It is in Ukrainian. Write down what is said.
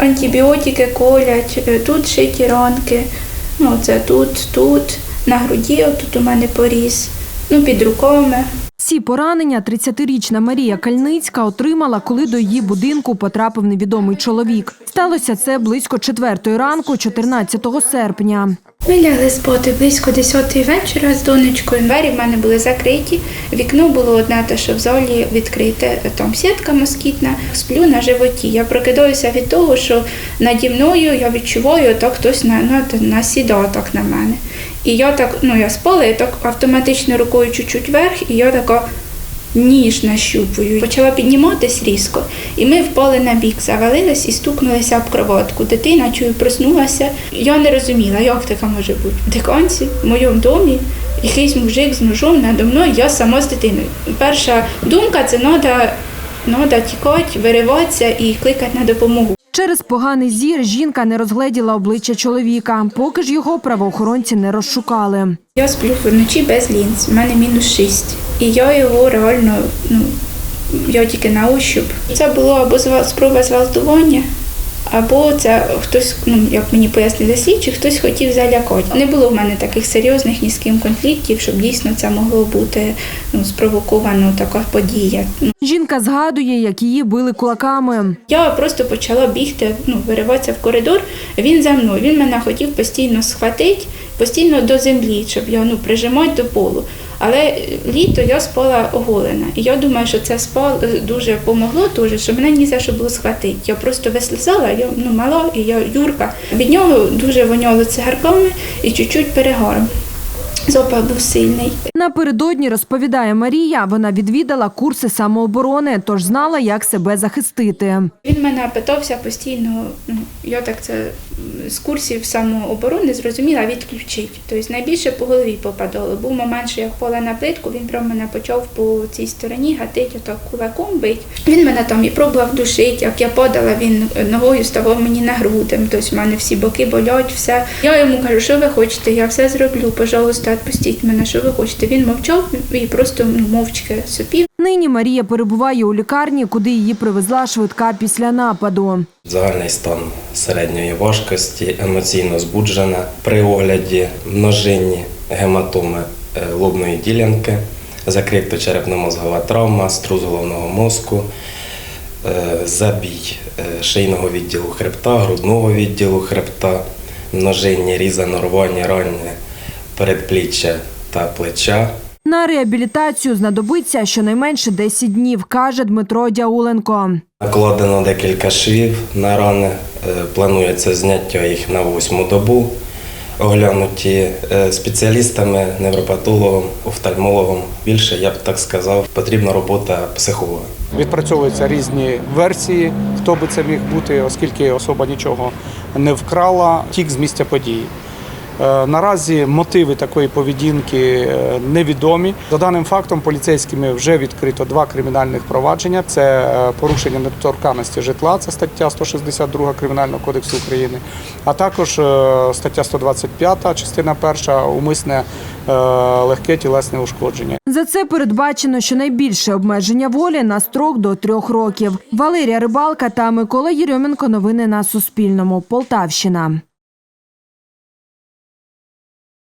Антибіотики колять, е, тут шиті ранки, ну це тут, тут, на груді, тут у мене поріз, ну під руками. Ці поранення 30-річна Марія Кальницька отримала, коли до її будинку потрапив невідомий чоловік. Сталося це близько четвертої ранку, 14 серпня. Ми лягли спати близько 10 вечора з донечкою. Двері в мене були закриті. Вікно було одне, те, що в залі відкрите. Там сітка москітна. Сплю на животі. Я прокидаюся від того, що наді мною я відчуваю, так хтось на, на, насідав так на мене. І я так, ну я спала, і так автоматично рукою чуть-чуть вверх, і я така ніж нащупую. Почала підніматись різко, і ми впали на бік, завалились і стукнулися об кроватку. Дитина чую, проснулася. Я не розуміла, як така може бути. В диканці, в моєму домі, якийсь мужик з ножом надо мною, я сама з дитиною. Перша думка це нода, треба тікати, вириватися і кликати на допомогу. Через поганий зір жінка не розгледіла обличчя чоловіка, поки ж його правоохоронці не розшукали. Я сплю вночі без лінз, у мене мінус шість. І я його реально, ну, я тільки на ощуп. Це було або спроба зґвалтування, або це хтось, ну як мені пояснили слідчі, хтось хотів залякати. Не було в мене таких серйозних ні з ким конфліктів, щоб дійсно це могло бути ну, спровоковано така подія. Жінка згадує, як її били кулаками. Я просто почала бігти, ну, вириватися в коридор. Він за мною. Він мене хотів постійно схватити, постійно до землі, щоб я ну, прижимати до полу. Але літо я спала оголена. І я думаю, що це спал дуже допомогло, дуже, що мене ні за що було схватити. Я просто вислизала, я ну, мала, і я Юрка. Від нього дуже воняло цигарками і чуть-чуть перегаром. Запах був сильний. Напередодні розповідає Марія, вона відвідала курси самооборони, тож знала, як себе захистити. Він мене питався постійно, ну, я так це з курсів самооборони зрозуміла відключити. Тобто найбільше по голові попадало. Був момент, що я впала на плитку, він прямо мене почав по цій стороні гатити, отак кулаком бить. Він мене там і пробував душити, як я падала, він ногою ставав мені на груди. Тобто в мене всі боки болять, все. Я йому кажу, що ви хочете, я все зроблю, пожалуйста, відпустіть мене, що ви хочете. Він мовчав і просто ну, мовчки сопів. Нині Марія перебуває у лікарні, куди її привезла швидка після нападу. Загальний стан середньої важкості, емоційно збуджена. При огляді множинні гематоми е, лобної ділянки, закрито черепно-мозгова травма, струс головного мозку, е, забій е, шийного відділу хребта, грудного відділу хребта, множинні різано рвані ранні передпліччя та плеча. На реабілітацію знадобиться щонайменше 10 днів, каже Дмитро Дяуленко. Накладено декілька швів на рани. Е, Планується зняття їх на восьму добу. Оглянуті е, спеціалістами, невропатологом, офтальмологом. Більше я б так сказав, потрібна робота психолога. Відпрацьовуються різні версії, хто би це міг бути, оскільки особа нічого не вкрала, тік з місця події. Е, Наразі мотиви такої поведінки е, невідомі. За даним фактом, поліцейськими вже відкрито два кримінальних провадження: це е, порушення недоторканності житла, це стаття 162 Кримінального кодексу України, а також стаття 125, частина перша, умисне легке тілесне ушкодження. За це передбачено щонайбільше обмеження волі на строк до трьох років. Валерія Рибалка та Микола Єрьоменко. Новини на Суспільному. Полтавщина.